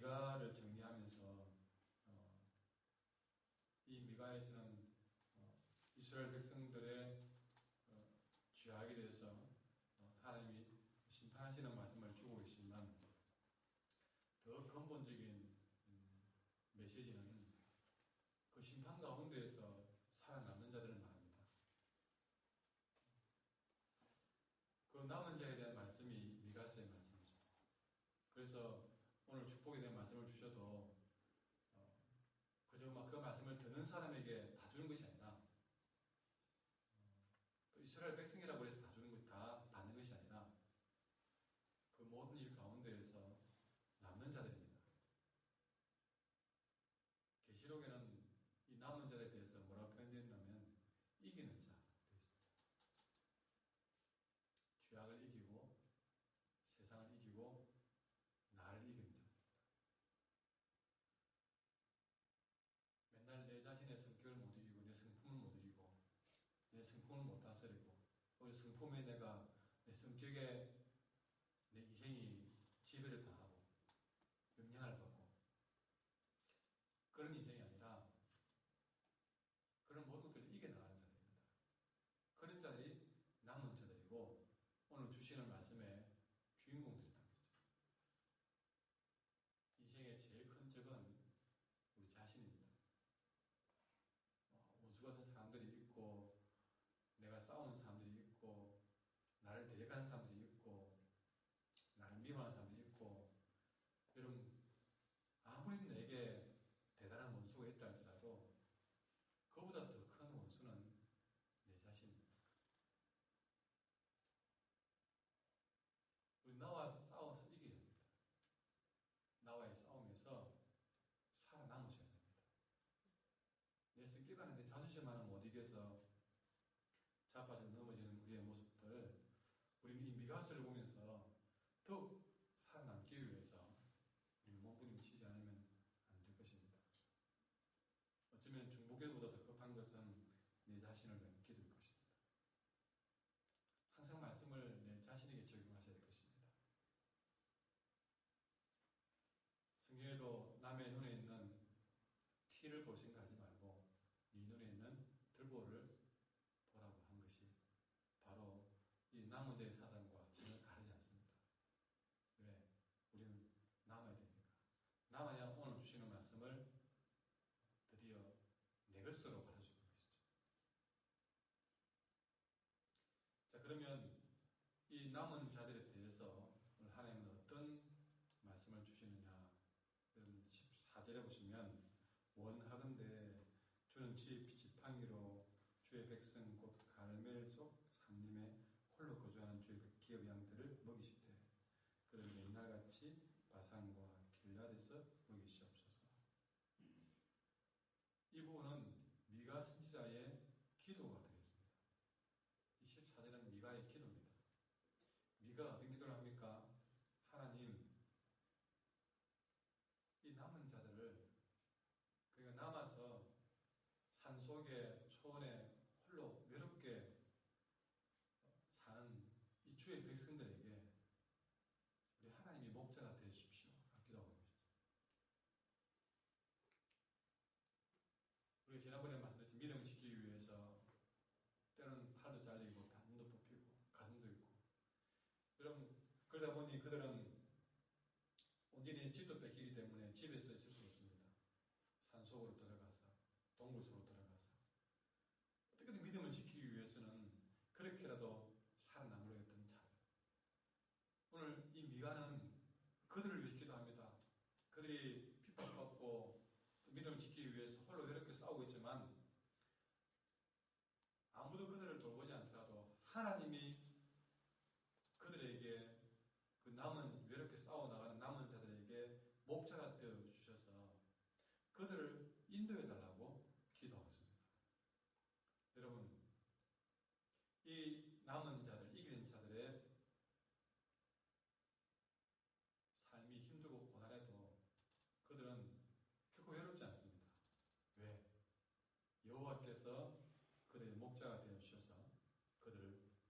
미가를 정리하면서 어, 이 미가에서는 어, 이스라엘 백성 예, 하나님께 봐주는 것이 아니라 어, 그 이스라엘 백성이라고 해서 폼에 내가 내 성격에 number selecciona buena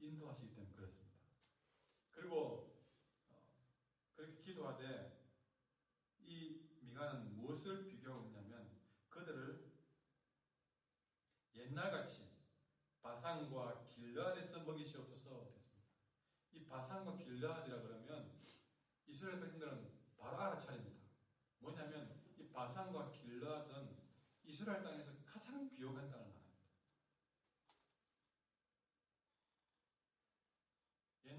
인도하시기 때문에 그렇습니다. 그리고 어, 그렇게 기도하되 이 미가는 무엇을 비교하냐면 그들을 옛날같이 바상과 길라앗에서 먹이시옵소서 됐습니다. 이 바상과 길라앗이라 그러면 이스라엘 백성들은 바로 알아차립니다. 뭐냐면 이 바상과 길라앗은 이스라엘 땅에서 가장 비옥한 땅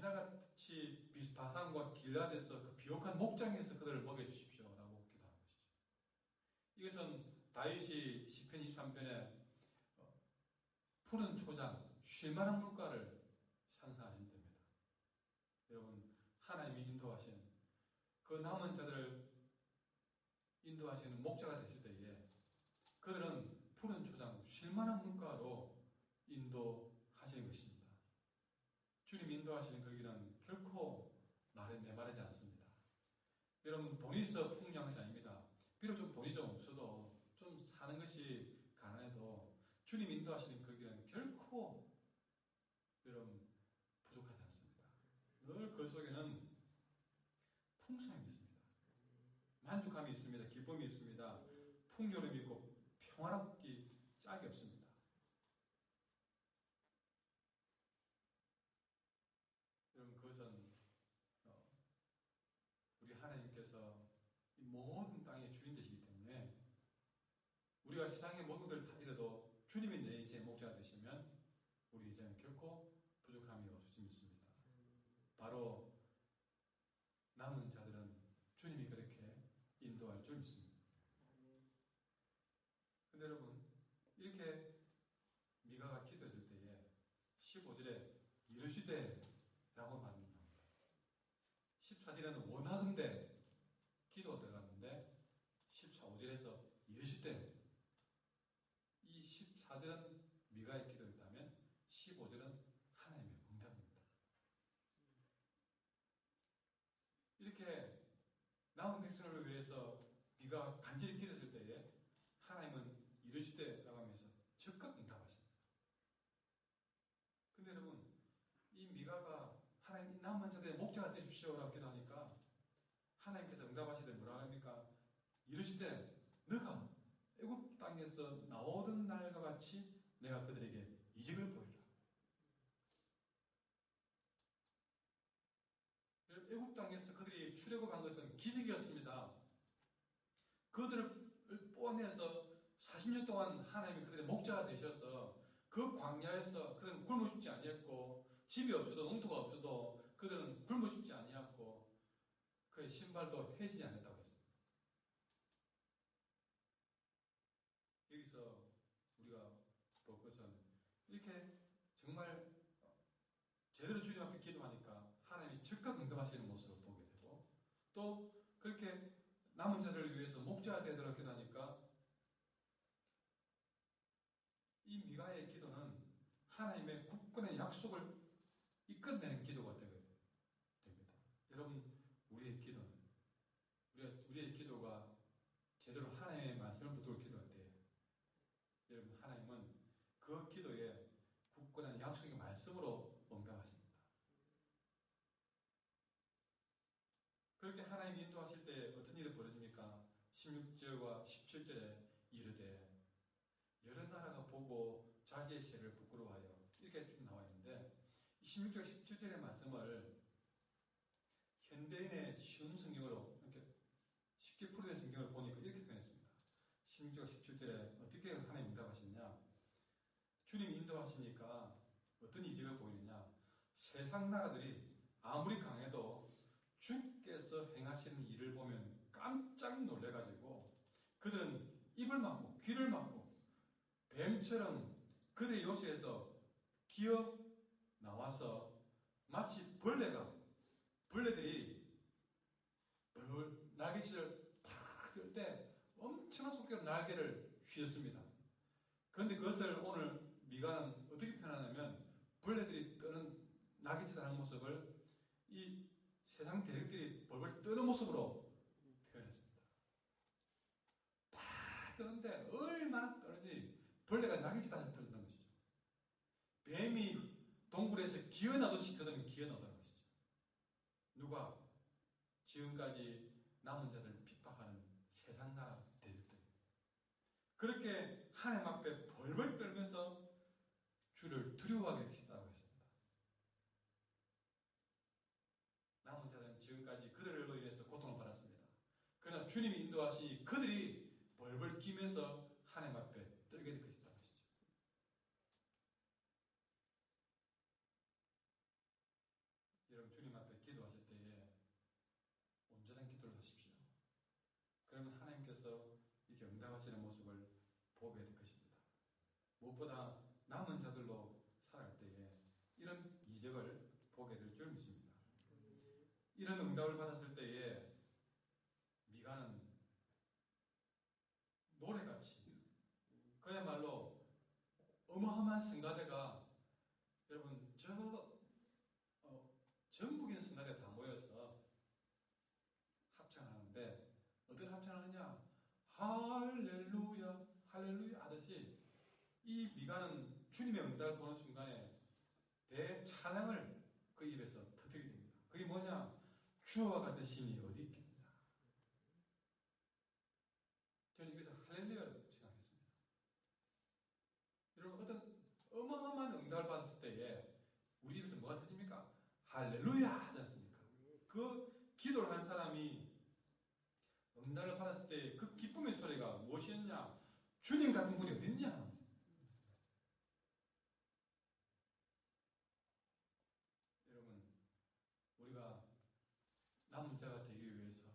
옛날같이 바산과 길르앗에서 그 비옥한 목장에서 그들을 먹여주십시오 라고 기도한 것이죠. 이것은 다윗이 시편 23편에 어, 푸른 초장, 쉴만한 물가를 상상하시면 됩니다. 여러분 하나님이 인도하신 그 남은 자들을 인도하시는 목자가 되실 때에 그들은 푸른 초장, 쉴만한 물가로 인도하시는 것입니다. 주님 인도하시는 그 길은 결코 말에 메마르지 않습니다. 여러분 돈이 있어 풍요한 것이 아닙니다. 비록 좀 돈이 좀 없어도 좀 사는 것이 가난해도 주님 인도하시는 그 길은 결코 여러분 부족하지 않습니다. 늘 그 속에는 풍성함이 있습니다. 만족함이 있습니다. 기쁨이 있습니다. 풍요로움이 있고 평화롭기 짝이 없습니다. 여러분 그것은 어, 우리 하나님께서 이 모든 땅의 주인 되시기 때문에 우리가 세상의 모든 것을 다 잃어도 주님이 내 인생의 목자가 되시면 우리 인생은 결코 부족함이 없을 수 있습니다. 바로 남은 자들은 주님이 그렇게 인도할 줄 믿습니다. 근데 여러분 이렇게 미가가 기도했을 때에 15절에 이르시되라고 말합니다. 14절에는 원하건대 기도가 들어갔는데 14절에서 이르시되 이 14절은 미가의 기도였다면 15절은 하나님의 응답입니다. 이렇게 남은 백성을 위해서 미가 간절히 기도했을 때에 하나님은 이르시되라고 하면서 즉각 응답하십니다. 근데 여러분 이 미가가 하나님 남은 자들의 목자가 되십시오라고 기도하니까 하나님께서 응답하시되 뭐라 합니까? 이르시되 너가 애굽 땅에서 나오던 날과 같이 내가 그들에게 이직을 보이라. 애굽 땅에서 그들이 출애굽한 것은 기적이었습니다. 그들을 뽑아내서 40년 동안 하나님이 그들의 목자가 되셔서 그 광야에서 그들은 굶어 죽지 아니했고 집이 없어도 엉터가 없어도 그들은 굶어 죽지 아니했고 그의 신발도 해지지 않았다고 했습니다. 여기서 우리가 볼 것은 이렇게 정말 제대로 주님 앞에 기도하니까 하나님이 즉각 응답하시는 모습을 보게 되고 또 그렇게 남은 자들을 위해서 목자가 되도록 기도하니까 이 미가의 기도는 하나님의 국권의 약속을 이끌어내는 기도가 됩니다. 여러분 우리의 기도는 우리의, 우리의 기도가 제대로 하나님의 말씀을 붙들고 기도할 때 여러분 하나님은 그 기도에 굳건한 약속의 말씀으로 응답하십니다. 그렇게 하나님 인도하실 때 어떤 일이 벌어집니까? 16절과 17절에 이르되 여러 나라가 보고 자기의 죄를 부끄러워하여 이렇게 쭉 나와 있는데 16절 17절의 말씀을 현대인의 쉬운 성경으로 이렇게 쉽게 풀어낸 성경을 보니까 이렇게 표현했습니다. 16절 17절에 어떻게 하나님 응답하시냐? 주님 인도하시니까 어떤 이직을 보이느냐? 세상 나라들이 아무리 강해도 주께서 행하시는 일을 보면 깜짝 놀래가지고 그들은 입을 막고 귀를 막고 뱀처럼 그들의 요새에서 기어 나와서 마치 벌레가 벌레들이 벌 날개치를 탁뜰때 엄청난 속도로 날개를 휘었습니다. 그런데 그것을 오늘 미가는 어떻게 표현하냐면 벌레들이 떠는 날개짓을 하는 모습을 이 세상 대적들이 벌벌 떠는 모습으로 표현했습니다. 팍 뜨는데 얼마나 떠는지 벌레가 날개짓 하면서 떠는다는 것이죠. 뱀이 동굴에서 기어나듯이 그들은 기어나다는 것이죠. 누가 지금까지 남은 자들을 핍박하는 세상 나라 대적들 그렇게 하나님 앞에 벌벌 떨면서 두려워하게 되신다고 했습니다. 남은 자는 지금까지 그들로 인해서 고통을 받았습니다. 그러나 주님이 인도하시니 그들이 벌벌 뛰면서 하나님 앞에 떨게 될 것이다 하시죠. 여러분 주님 앞에 기도하실 때에 온전한 기도를 하십시오. 그러면 하나님께서 이렇게 응답하시는 모습을 보게 될 것입니다. 무엇보다 남은 자들로 살아갈 때에 이런 이적을 보게 될 줄 믿습니다. 이런 응답을 받았을 때에 미가는 노래같이 그야말로 어마어마한 성가대가 여러분 저 어, 전국인 성가대 다 모여서 합창하는데 어떤 합창하느냐 할렐루야 할렐루야 하듯이 이 미가는 주님의 응답을 보는 순간에 대찬양을 그 입에서 터뜨리게 됩니다. 그게 뭐냐? 주와 같은 신이 어디 있겠느냐? 저는 여기서 할렐루야를 생각했습니다. 여러분 어떤 어마어마한 응답을 받았을 때에 우리 입에서 뭐가 터집니까? 할렐루야 하지 않습니까? 그 기도를 한 사람이 응답을 받았을 때 그 기쁨의 소리가 무엇이었냐? 주님 같은 분이 어딨냐? 여러분, 우리가 남은 자가 되기 위해서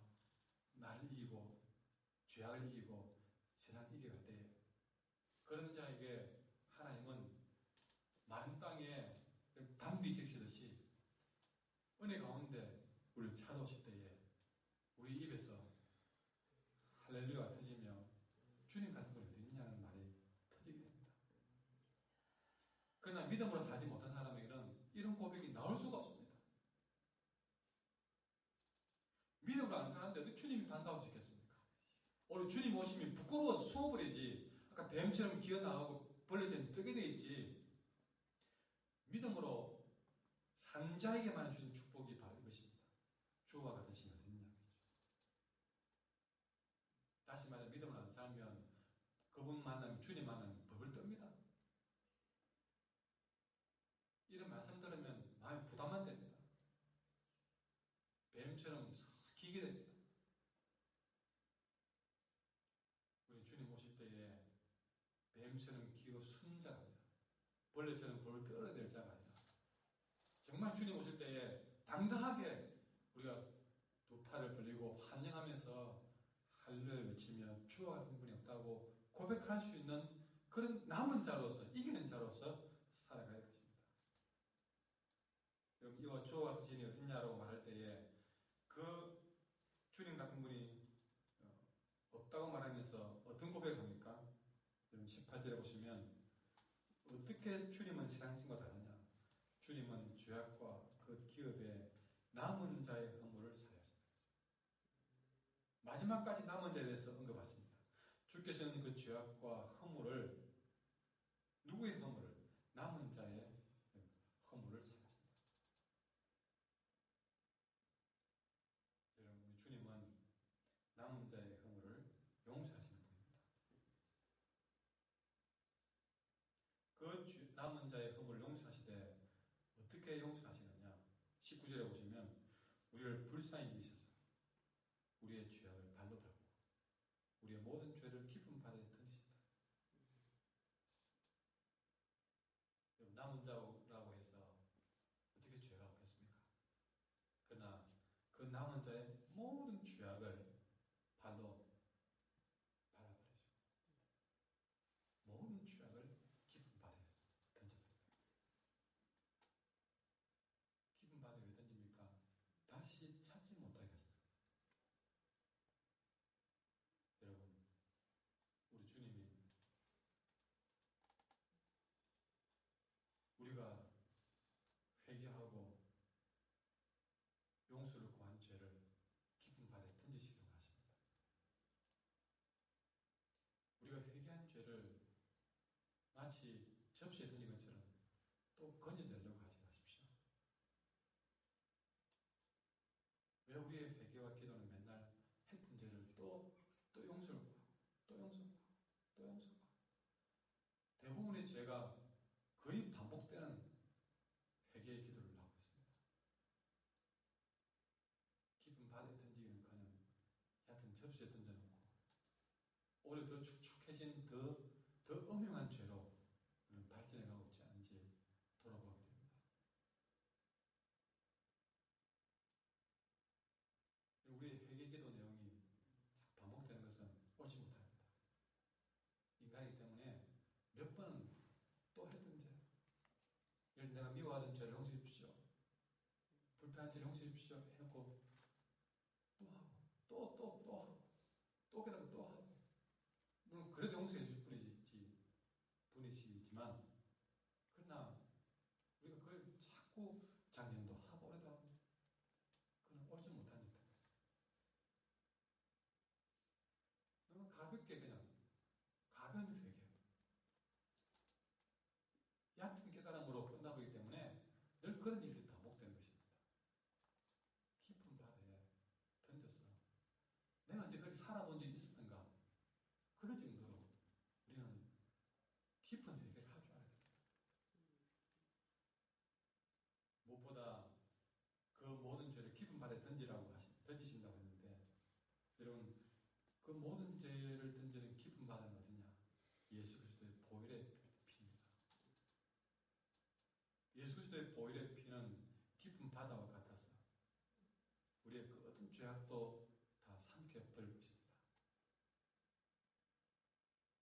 나를 이기고 죄악을 이기고 세상을 이겨갈 때 그런 자에게 하나님은 마른 땅에 담비 지시듯이 은혜 가운데 우리를 찾아오실 때에 우리 입에서 할렐루야가 터지며 주님 같은 분이 어딨냐는 말이 터지게 됩니다. 그러나 믿음으로 살지 못한 사람에게는 이런 고백이 나올 수가 없습니다. 믿음으로 안 사는데 어떻게 주님이 있겠습니까? 오늘 주님 오시면 부끄러워서 숨어버리지. 아까 뱀처럼 기어나오고 벌레처럼 뜨게 돼 있지. 믿음으로 산 자에게만 주는 축복이 바로 이것입니다. 주와 같은 신이 어딨냐. 다시 말해 믿음을 안 살면 그분 만나면 주님 만나면 벌벌 뜹니다. 이런 말씀 들으면 마음이 부담만 됩니다. 뱀처럼 기게 됩니다. 우리 주님 오실 때에 숨는 자가 아니라 벌레처럼 벌을 떨어낼 자가 아니라 정말 주님 오실 때에 당당하게 우리가 두 팔을 벌리고 환영하면서 할렐루야 외치며 주와 같은 분이 없다고 고백할 수 있는 그런 남은 자로서 살아가야 것입니다. 여러분 이와 주와 같은 신이 어딨냐라고 말할 때에 그 주님 같은 분이 어, 없다고 말하면서 어떤 고백을 합니까? 여러분 18절에 보시면 어떻게 주님은 세상 신과 다르냐? 주님은 죄악과 그 기업에 남은 자의 허물을 사하셨습니다. 마지막까지 남은 자에 대해서 언급하십니다. 주께서는 그 죄악과 허물을 누구의 허물을 남은 자의 허물을 사하셨습니다. 여러분 우리 주님은 남은 자의 허물을 용서하시는 분입니다. 그 죄- 남은 자의 허물을 용서하시되 어떻게 용서하시느냐? 19절에 보시면 우리를 불쌍히 여기셔서 우리의 죄악을 발로 밟고 우리의 모든 죄를 깊은 바다에 던지신다. 여러분, 남은 자라고 해서 어떻게 죄가 없겠습니까? 그러나 그 남은 자의 모든 죄악을 발로 밟아버리죠. 모든 죄악을 깊은 바다에 던져버립니다. 깊은 바다에 왜 던집니까? 다시 찾지 못하게 하셨어요. 여러분, 우리 주님이 우리가 회개하고 용서를 구한 죄를 깊은 바다에 던지시기 원하십니다. 우리가 회개한 죄를 마치 접시에 던진 것처럼 또 건져내려고 하지 마십시오. 왜 우리의 회개와 기도는 맨날 했던 죄를 또, 또 용서를 구하고, 또 용서를 구하고, 또 용서를 구하고. 대부분의 죄가 거의 반복되는 접시에 던져놓고 오히려 더 축축해진 더, 더 엄흉한 죄로 우리는 발전해가고 있지 않은지 돌아보게 됩니다. 우리의 회개기도 내용이 반복되는 것은 옳지 못합니다. 인간이기 때문에 몇 번은 또 했던 죄, 예를 내가 미워하던 죄를 용서해 주십시오. 불편한 죄를 용서해 주십 시오. 해놓고 또 하고 또 또 또 하고 또 깨닫고 또 하고 물론 그래도 용서해 주실 분이지 분이시지만 그러나 우리가 그걸 자꾸 작년도 하고 올해도 하고 그건 옳지 못한 짓입니다. 너무 가볍게 그냥 가벼운 회개 얕은 깨달음으로 끝나보기 때문에 늘 그런 일들이 반복되는 것입니다. 깊은 바다에 던져서 내가 언제 그렇게 살아본 적이 있었던가 그럴 정도로 우리는 깊은 회개를 할 줄 알아야 됩니다. 무엇보다 그 모든 죄를 깊은 바다에 던지라고 던지신다고 했는데 여러분 그 모든 죄를 던지는 깊은 바다는 어디냐? 예수 그리스도의 보혈의 피입니다. 예수 그리스도의 보혈의 피는 깊은 바다와 같아서 우리의 그 어떤 죄악도 다 삼켜 버릴 것입니다.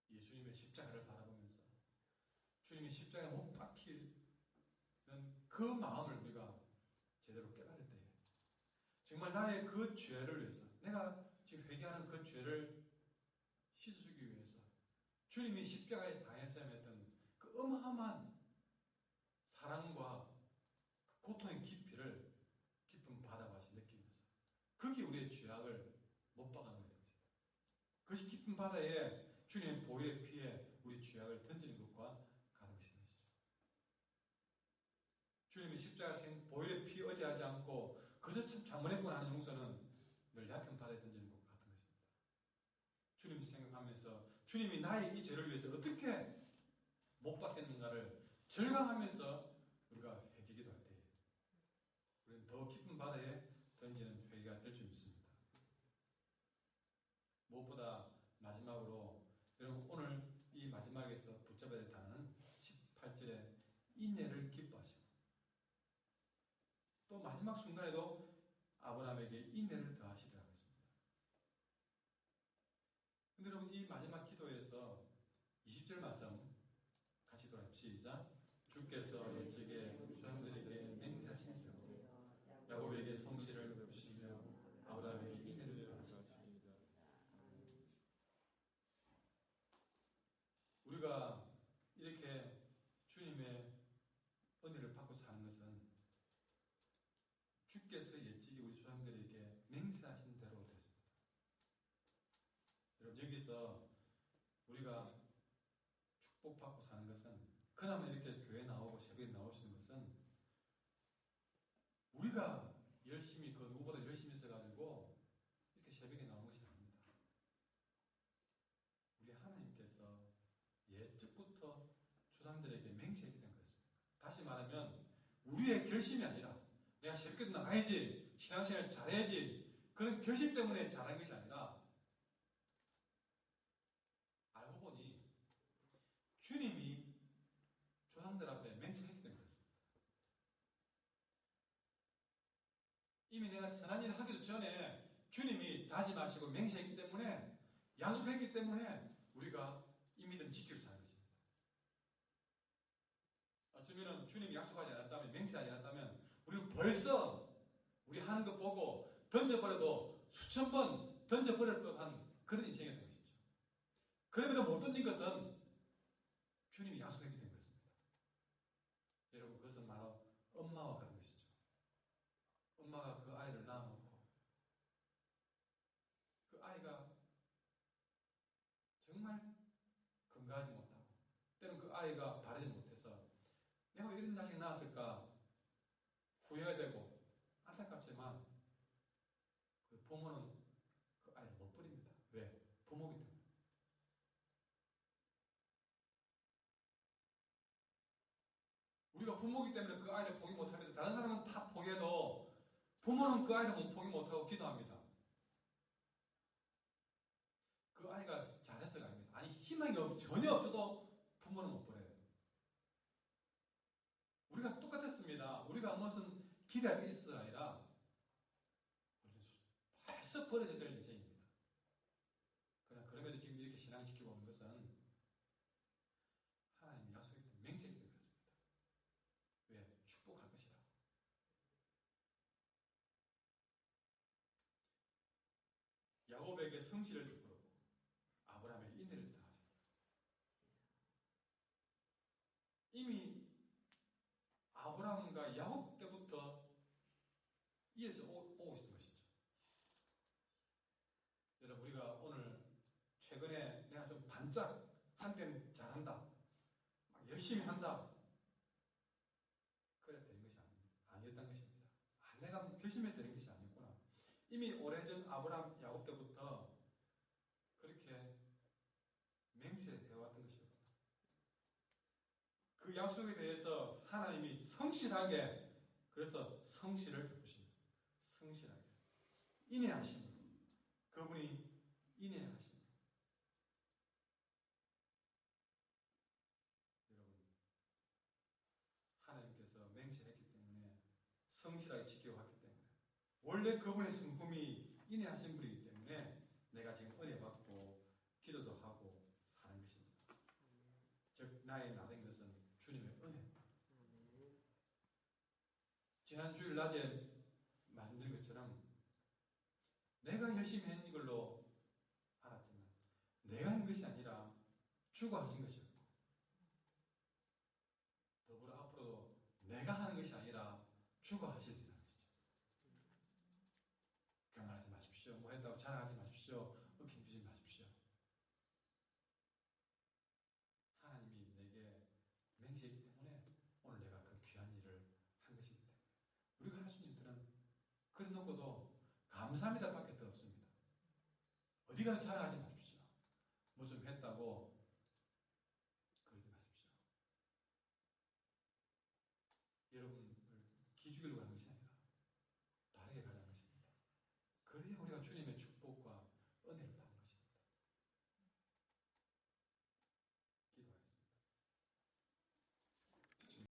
예수님의 십자가를 바라보면서 주님이 십자가에 못 박히는 그 마음을 우리가 제대로 깨달을 때에 정말 나의 그 죄를 위해서 내가 지금 회개하는 그 죄를 씻어주기 위해서 주님이 십자가에서 당했어야 했던 그 어마어마한 사랑과 그 고통의 깊이를 깊은 바다같이 느끼면서 그게 우리의 죄악을 못 박아놓은 것입니다. 그것이 깊은 바다에 주님의 보혈의 피에 우리 죄악을 던지는 것과 같은 것이죠. 주님의 십자가 생 보혈의 그저 참 잘못했구나 하는 용서는 늘 얕은 바다에 던지는 것과 같은 것입니다. 주님 생각하면서 주님이 나의 이 죄를 위해서 어떻게 못 받겠는가를 절감하면서 우리가 회개기도 할 때, 우리는 더 깊은 바다에 던지는 회개가 될 줄 믿습니다. 무엇보다 마지막으로 여러분 오늘 이 마지막에서 붙잡아야 될 단어는 18절에 인내를 기뻐하시고 또 마지막 순간에도 아브라함에게 인내를 더하시더라고 했습니다. 근데 여러분 이 마지막 기도에서 20절 말씀 같이 돌아 시작 주께서 일찍에 사람들에게 맹세하신 대로 야곱에게 성실을 베푸시며 아브라함에게 인내를 더하시니라 우리가 이렇게 주님의 은혜를 받고 사는 것은 주께서 예찍이 우리 조상들에게 맹세하신 대로 됐습니다. 여러분 여기서 우리가 축복받고 사는 것은 그나마 이렇게 교회 나오고 새벽에 나오시는 것은 우리가 열심히 그 누구보다 열심히 있어가지고 이렇게 새벽에 나오는 것이 아닙니다. 우리 하나님께서 예적부터 조상들에게 맹세했기 때문에 그렇습니다. 다시 말하면 우리의 결심이 아니라 내가 새벽에 나가야지 신앙생활 잘해야지 그런 결심 때문에 잘한 것이 아니라 알고 보니 주님이 조상들 앞에 맹세했기 때문에 그렇습니다. 이미 내가 선한 일을 하기도 전에 주님이 다짐하시고 맹세했기 때문에 약속했기 때문에 우리가 이 믿음 수 있는 것입니다. 어쩌면 주님이 약속하지 않았다면 맹세하지 않았다면 우리는 벌써 우리 하는 것 보고 던져버려도 수천 번 던져버릴 법한 그런 인생이 된 것이죠. 그럼에도 못 던진 것은 주님이 약속했기 부모기 때문에 그 아이를 보기 못합니다. 다른 사람은 다 보게도 부모는 그 아이를 보기 못하고 기도합니다. 그 아이가 잘해서가 아닙니다. 아니 희망이 전혀 없어도 부모는 못 보내요. 우리가 똑같았습니다. 우리가 무슨 기대할 게 있어 아니라 벌써 버려져 성실을 베풀었고 아브라함에게 인내를 당하셨다. 이미 아브라함과 야곱 때부터 이어져 오, 오고 있는 것이죠. 여러분 우리가 오늘 최근에 내가 좀 반짝 한때는 잘한다, 막 열심히 한다. 그래 되는 것이 아니, 아니었던 것입니다. 아, 내가 결심해 되는 것이 아니구나. 이미 오래전 아브라함 야곱 때부터 그렇게 맹세해 왔던 것이었구나. 그 약속에 대해서 하나님이 성실하게. 그래서 성실을 베푸십니다. 성실하게. 인내하심으로 그분이 인내하심으로 여러분 하나님께서 맹세했기 때문에 성실하게 지켜왔기 때문에 원래 그분의 성품이 인내하신 분이기 때문에 내가 지금 은혜 받고 기도도 하고 사는 것입니다. 즉 나의 나된 것은 주님의 은혜. 지난 주일 낮에 말씀드린 것처럼 내가 열심히 한 이걸로 알았지만 내가 한 것이 아니라 주가 하신 것이었고 더불어 앞으로도 내가 하는 것이 아니라 주가 하시리라는 것이죠. 경안하지 마십시오. 뭐 했다고 자랑하지 마십시오. 읍힘 주지 마십시오. 하나님이 내게 맹세했기 때문에 오늘 내가 그 귀한 일을 한 것이기 때문에 우리가 할 수 있는 일들은 그래 놓고도 감사합니다 밖에 더 없습니다. 어디 가서 자랑하지